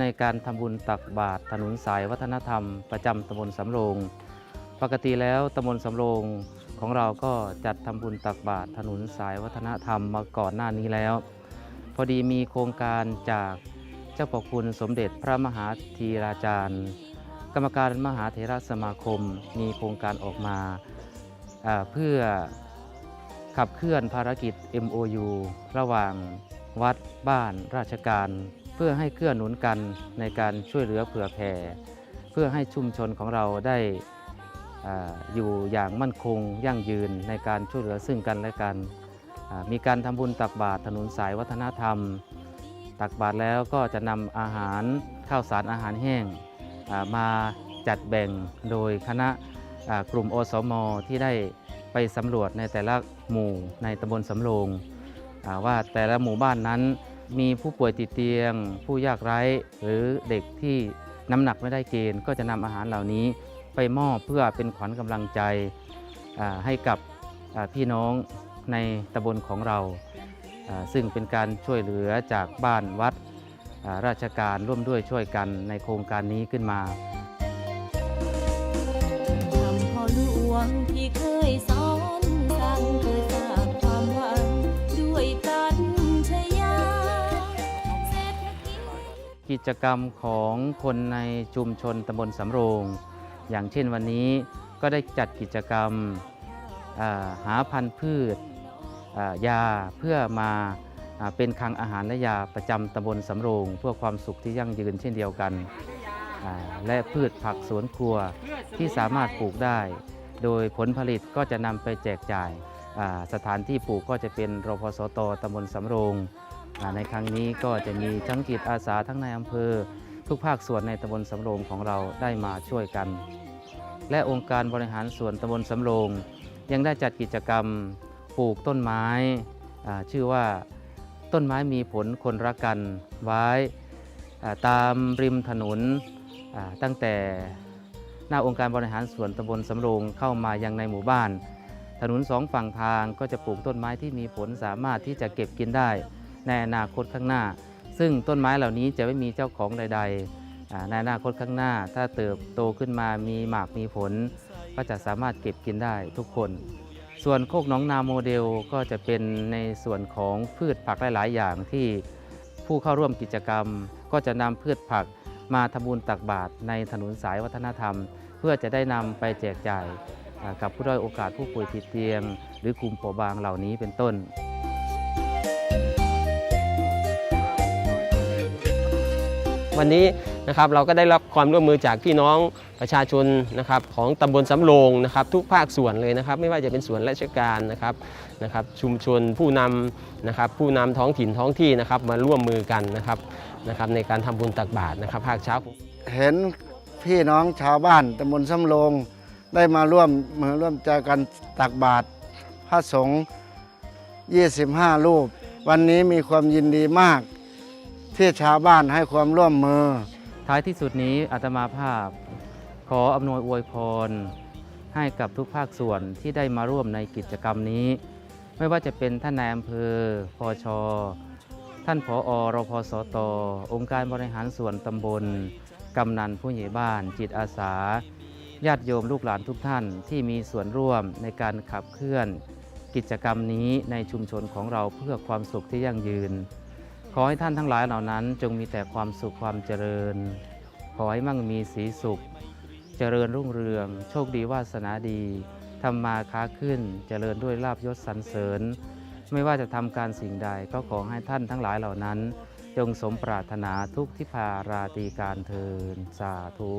ในการทำบุญตักบาตรถนนสายวัฒนธรรม ประจำตำบลสำโรง ปกติแล้วตำบลสำโรงของเราก็จัดทำบุญตักบาตรถนนสายวัฒนธรรมมาก่อนหน้านี้แล้ว พอดีมีโครงการจากเจ้าประคุณสมเด็จพระมหาธีราจารย์ กรรมการมหาเถรสมาคม มีโครงการออกมาเพื่อขับเคลื่อนภารกิจ MOU ระหว่างวัดบ้านราชการ พื่อให้เกื้อหนุนกันในการช่วยเหลือเผื่อแผ่ เพื่อให้ชุมชนของเราได้ออยู่อย่างมั่นคงยั่งยืนในการช่วยเหลือซึ่งกันและกัน มีการทำบุญตักบาตรถนนสายวัฒนธรรม ตักบาตรแล้วก็จะนำอาหารข้าวสารอาหารแห้งมาจัดแบ่งโดยคณะกลุ่มอสมที่ได้ไปสำรวจในแต่ละหมู่ในตำบลสำโรงว่าแต่ละหมู่บ้านนั้น มีผู้ป่วยติดเตียง ผู้ยากไร้ หรือเด็กที่น้ำหนักไม่ได้เกณฑ์ ก็จะนำอาหารเหล่านี้ไปมอบเพื่อเป็นขวัญกำลังใจให้กับพี่น้องในตำบลของเรา ซึ่งเป็นการช่วยเหลือจากบ้านวัดราชการร่วมด้วยช่วยกันในโครงการนี้ขึ้นมาคำพ่อหลวงที่เคยส จกรรมของคนในชุมชนตำบลสำโรง อย่างเช่นวันนี้ก็ได้จัดกิจกรรมาหาพันธุ์พืชายาเพื่อมาอาเป็นคลังอาหารและยาประจำตำบลสำโรง เพื่อความสุขที่ยั่งยืนเช่นเดียวกัน และพืชผักสวนครัวที่สามารถปลูกได้ โดยผลผลิตก็จะนำไปแจกจ่ายาสถานที่ปลูกก็จะเป็นรพสตตำบลสำโรง ในครั้งนี้ก็จะมีทั้งจิตอาสาทั้งในอำเภอ ทุกภาคส่วนในตำบลสำโรงของเราได้มาช่วยกัน และองค์การบริหารส่วนตำบลสำโรง ยังได้จัดกิจกรรมปลูกต้นไม้ชื่อว่าต้นไม้มีผลคนรักกันไว้ตามริมถนนตั้งแต่หน้าองค์การบริหารส่วนตำบลสำโรงเข้ามายังในหมู่บ้าน ถนนสองฝั่งทางก็จะปลูกต้นไม้ที่มีผลสามารถที่จะเก็บกินได้ ในอนาคตข้างหน้า ซึ่งต้นไม้เหล่านี้จะไม่มีเจ้าของใด ๆ ในอนาคตข้างหน้า ถ้าเติบโตขึ้นมามีหมากมีผล ก็จะสามารถเก็บกินได้ทุกคน ส่วนโคกน้องนาโมเดลก็จะเป็นในส่วนของพืชผักหลาย ๆ อย่างที่ผู้เข้าร่วมกิจกรรม ก็จะนำพืชผักมาทำบุญตักบาตรในถนนสายวัฒนธรรม เพื่อจะได้นำไปแจกจ่ายกับผู้ด้อยโอกาสผู้ป่วยติดเตียง หรือกลุ่มเปราะบางเหล่านี้เป็นต้น วันนี้นะครับเราก็ได้รับความร่วมมือจากพี่น้องประชาชนนะครับของตำบลสำโรงนะครับทุกภาคส่วนเลยนะครับ ไม่ว่าจะเป็นส่วนราชการนะครับนะครับชุมชนผู้นำนะครับผู้นำท้องถิ่นท้องที่นะครับมาร่วมมือกันนะครับนะครับในการทำบุญตักบาตรนะครับภาคเช้าเห็นพี่น้องชาวบ้านตำบลสำโรงได้มาร่วมมือร่วมใจกันตักบาตรพระสงฆ์25 รูป วันนี้มีความยินดีมาก ที่ชาวบ้านให้ความร่วมมือ ท้ายที่สุดนี้อาตมาภาพ ขออำนวยอวยพร ให้กับทุกภาคส่วนที่ได้มาร่วมในกิจกรรมนี้ ไม่ว่าจะเป็นท่านนายอำเภอพอชท่านผออรพสต องค์การบริหารส่วนตำบล กำนันผู้ใหญ่บ้าน จิตอาสา ญาติโยมลูกหลานทุกท่านที่มีส่วนร่วมในการขับเคลื่อน กิจกรรมนี้ในชุมชนของเราเพื่อความสุขที่ยั่งยืน ขอให้ท่านทั้งหลายเหล่านั้นจงมีแต่ความสุขความเจริญ ขอให้มั่งมีสีสุข เจริญรุ่งเรือง โชคดีวาสนาดีทำมาค้าขึ้น เจริญด้วยลาบยศสรรเสริญ ไม่ว่าจะทำการสิ่งใดก็ขอให้ท่านทั้งหลายเหล่านั้น จงสมปรารถนาทุกทิพาราตีการเทินสาธุ